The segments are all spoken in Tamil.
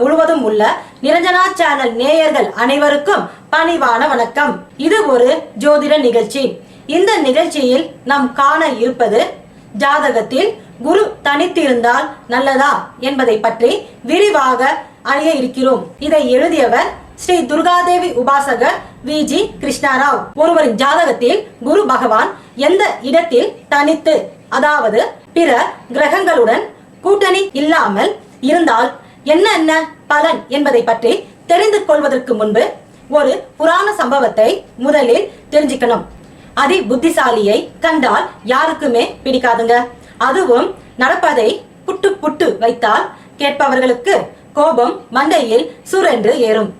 முழுவதும் உள்ள நிரஞ்சனா சேனல் நேயர்கள் அனைவருக்கும் பணிவான வணக்கம். இது ஒரு ஜோதிட நிகழ்ச்சி. இந்த நிகழ்ச்சியில் நாம் காண இருப்பது ஜாதகத்தில் குரு தனித்திருந்தால் நல்லதா என்பதை பற்றி விரிவாக அறிய இருக்கிறோம். இதை எழுதியவர் ஸ்ரீ துர்காதேவி உபாசகர் வி. ஜி. கிருஷ்ணாராவ். ஒருவரின் ஜாதகத்தில் குரு பகவான் எந்த இடத்தில் தனித்து அதாவது பிற கிரகங்களுடன் கூட்டணி இல்லாமல் இருந்தால் என்ன என்ன? பலன் என்பதை பற்றி தெரிந்து கொள்வதற்கு முன்பு ஒரு புராண சம்பவத்தை முதலில் தெரிஞ்சுக்கணும். அதி புத்திசாலியை கண்டால் யாருக்குமே பிடிக்காதுங்க. அதுவும் நடப்பதை புட்டு புட்டு வைத்தால் கேட்பவர்களுக்கு கோபம் மண்டையில் சுரென்று ஏறும்.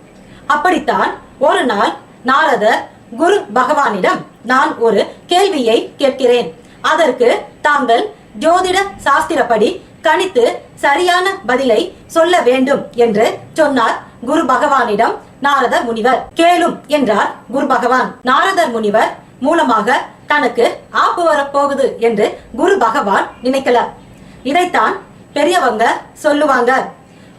அப்படித்தான் ஒரு நாள் நாரதர் குரு பகவானிடம் நான் ஒரு கேள்வியை கேட்கிறேன். அதற்கு தாங்கள் ஜோதிட சாஸ்திரப்படி கணித்து சரியான பதிலை சொல்ல வேண்டும் என்று சொன்னார் குரு பகவானிடம் நாரதர் முனிவர். கேளும் என்றார் குரு பகவான். நாரதர் முனிவர் மூலமாக தனக்கு ஆப்பு வரப்போகுது என்று குரு பகவான் நினைக்கல. இதைத்தான் பெரியவங்க சொல்லுவாங்க.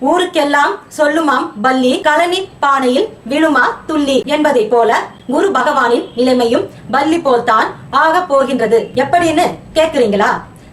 ஊருக்கெல்லாம் சொல்லுமாம் பல்லி கலனி பானையில் விழுமா துள்ளி என்பதை போல குரு பகவானின் நிலைமையும் பல்லி போல்தான் ஆக போகின்றது. எப்படின்னு கேக்குறீங்களா?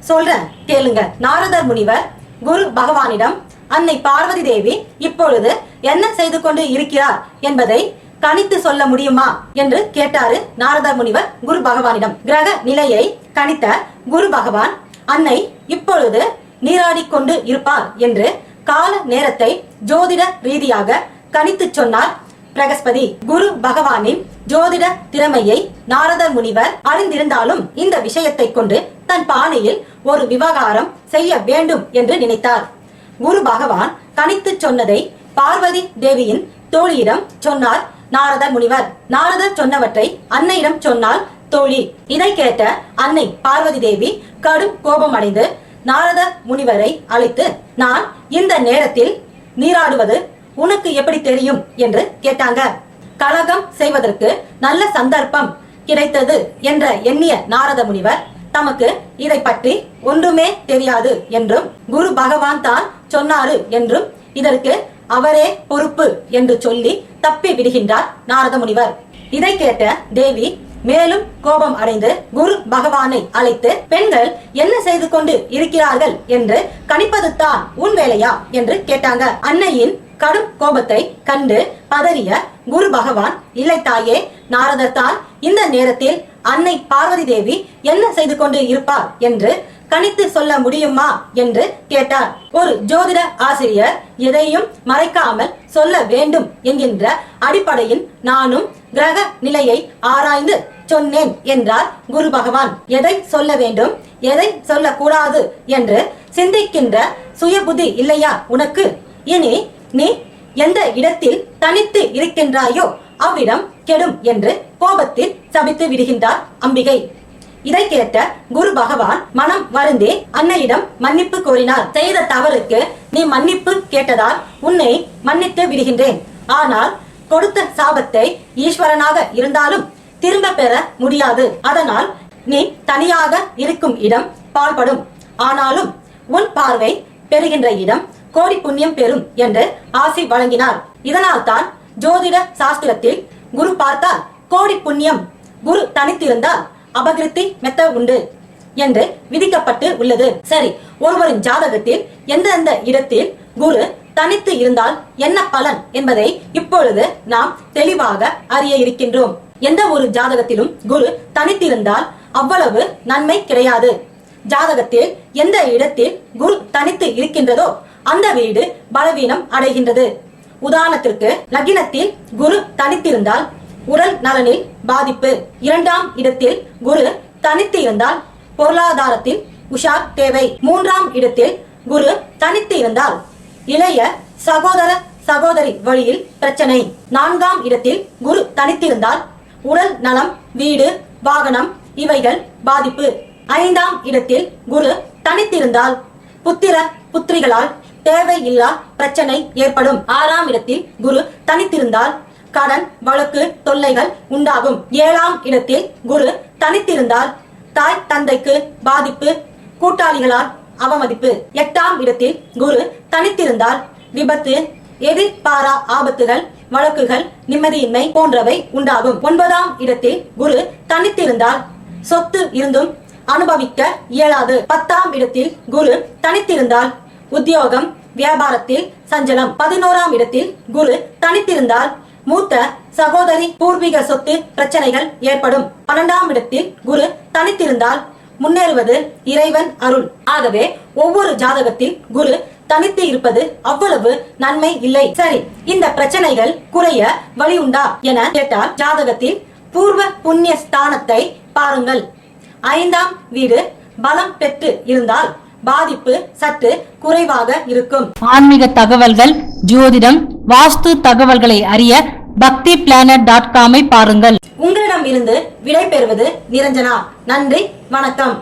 சொல்றேன் கேளுங்க. நாரதர் முனிவர் குரு பகவானிடம் அன்னை பார்வதி தேவி இப்பொழுது என்ன செய்து கொண்டு இருக்கிறார் என்பதை கணித்து சொல்ல முடியுமா? என்று கேட்டாரு நாரதர் முனிவர் குரு பகவானிடம். கிரக நிலையை கணித்த குரு பகவான் அன்னை இப்பொழுது நீராடிக்கொண்டு இருப்பார் என்று கால நேரத்தை ஜோதிட ரீதியாக கணித்து சொன்னார் பிரகஸ்பதி குரு பகவானின் ஜோதிட திறமையை நாரதர் முனிவர் அறிந்திருந்தாலும் இந்த விஷயத்தை கொண்டு தன் பாணியில் ஒரு விவகாரம் செய்ய வேண்டும் என்று நினைத்தார். குரு பகவான் கணித்து சொன்னதை பார்வதி தேவியின் தோழியிடம் சொன்னார் நாரதர் முனிவர். நாரதர் சொன்னவற்றை அன்னையிடம் சொன்னால் தோழி. இதை கேட்ட அன்னை பார்வதி தேவி கடும் கோபம் அடைந்து நாரத முனிவரை அழைத்து நான் இந்த நேரத்தில் நீராடுவது உனக்கு எப்படி தெரியும் என்று கேட்டாங்க. கலகம் செய்வதற்கு நல்ல சந்தர்ப்பம் கிடைத்தது என்ற எண்ணிய நாரத முனிவர் தமக்கு இதை பற்றி ஒன்றுமே தெரியாது என்றும் குரு பகவான் தான் சொன்னாரு என்றும் இதற்கு அவரே பொறுப்பு என்று சொல்லி தப்பி விடுகின்றார் நாரத முனிவர். இதை கேட்ட தேவி மேலும் கோபம் அடைந்து குரு பகவானை அழைத்து பெண்கள் என்ன செய்து கொண்டு இருக்கிறார்கள் என்று கணிப்பது தான் உன் வேலையா? என்று கேட்டாங்க. அன்னையின் கடும் கோபத்தை கண்டு பதறிய குரு பகவான் இல்லை தாயே நாரதர் தான் இந்த நேரத்தில் அன்னை பார்வதி தேவி என்ன செய்து கொண்டு இருப்பார் என்று கணித்து சொல்ல முடியுமா? என்று கேட்டார். ஒரு ஜோதிட ஆசிரியர் எதையும் மறைக்காமல் சொல்ல வேண்டும் என்கின்ற அடிப்படையில் நானும் கிரக நிலையை ஆராய்ந்து சொன்னேன் என்றார் குரு பகவான். எதை சொல்ல வேண்டும்? எதை சொல்லக்கூடாது? என்று சிந்திக்கின்ற சுயபுத்தி இல்லையா உனக்கு? இனி நீ எந்த இடத்தில் தனித்து இருக்கின்றாயோ அவ்விடம் கெடும் என்று கோபத்தில் சபித்து விடுகின்றார் அம்பிகை. இதை கேட்ட குரு பகவான் மனம் வருந்தே அன்னையிடம் மன்னிப்பு கோரினார். செய்த தவறுக்கு நீ மன்னிப்பு கேட்டதால் உன்னை மன்னித்து விடுகின்றேன். ஆனால் கொடுத்த சாபத்தை ஈஸ்வரனாக இருந்தாலும் திரும்ப பெற முடியாது. அதனால் நீ தனியாக இருக்கும் இடம் பாழ்படும். ஆனாலும் உன் பார்வை பெறுகின்ற இடம் கோடி புண்ணியம் பெறும் என்று ஆசி வழங்கினார். இதனால் தான் ஜோதிட சாஸ்திரத்தில் குரு பார்த்தால் கோடி புண்ணியம் குரு தனித்திருந்தால் அபகிருத்தி மெத்த உண்டு என்று விதிக்கப்பட்டு உள்ளது. சரி ஒருவரின் ஜாதகத்தில் எந்தெந்த இடத்தில் குரு தனித்து இருந்தால் என்ன பலன் என்பதை இப்பொழுது நாம் தெளிவாக அறிய இருக்கின்றோம். எந்த ஒரு ஜாதகத்திலும் குரு தனித்திருந்தால் அவ்வளவு நன்மை கிடையாது. ஜாதகத்தில் எந்த இடத்தில் குரு தனித்து இருக்கின்றதோ அந்த வீடு பலவீனம் அடைகின்றது. உதாரணத்திற்கு லக்னத்தில் குரு தனித்திருந்தால் உடல் நலனில் பாதிப்பு. இரண்டாம் இடத்தில் குரு தனித்து இருந்தால் பொருளாதாரத்தில் உஷார் தேவை. மூன்றாம் இடத்தில் குரு தனித்து இருந்தால் இளைய சகோதர சகோதரி வழியில் பிரச்சனை. நான்காம் இடத்தில் குரு தனித்திருந்தால் உடல் நலம் வீடு வாகனம் இவைகள் பாதிப்பு. ஐந்தாம் இடத்தில் குரு தனித்திருந்தால் புத்திர புத்திரிகளால் தேவையில்லா பிரச்சனை ஏற்படும். ஆறாம் இடத்தில் குரு தனித்திருந்தால் கடன் வழக்கு தொல்லைகள் உண்டாகும். ஏழாம் இடத்தில் குரு தனித்திருந்தால் தாய் தந்தைக்கு பாதிப்பு கூட்டாளிகளால் அவமதிப்பு. எட்டாம் இடத்தில் குரு தனித்திருந்தால் விபத்து எதிர்பாரா ஆபத்துகள் வழக்குகள் நிம்மதியின்மை போன்றவை உண்டாகும். ஒன்பதாம் இடத்தில் குரு தனித்திருந்தால் சொத்து இருந்தும் அனுபவிக்க இயலாது. பத்தாம் இடத்தில் குரு தனித்திருந்தால் உத்தியோகம் வியாபாரத்தில் சஞ்சலம். பதினோராம் இடத்தில் குரு தனித்திருந்தால் மூத்த சகோதரி பூர்வீக சொத்து பிரச்சனைகள் ஏற்படும். பன்னெண்டாம் இடத்தில் குரு தனித்திருந்தால் முன்னேறுவது இறைவன் அருள். ஆகவே ஒவ்வொரு ஜாதகத்தில் குரு தனித்து இருப்பது அவ்வளவு நன்மை இல்லை. சரி இந்த பிரச்சனைகள் குறைய வழி உண்டா என கேட்டால் ஜாதகத்தில் பூர்வ புண்ணிய ஸ்தானத்தை பாருங்கள். ஐந்தாம் வீடு பலம் பெற்று இருந்தால் பாதிப்பு சற்று குறைவாக இருக்கும். ஆன்மீக தகவல்கள் ஜோதிடம் வாஸ்து தகவல்களை அறிய பக்தி பிளானட் டாட் காமை பாருங்கள். உங்களிடம் இருந்து விடை பெறுவது நிரஞ்சனா. நன்றி வணக்கம்.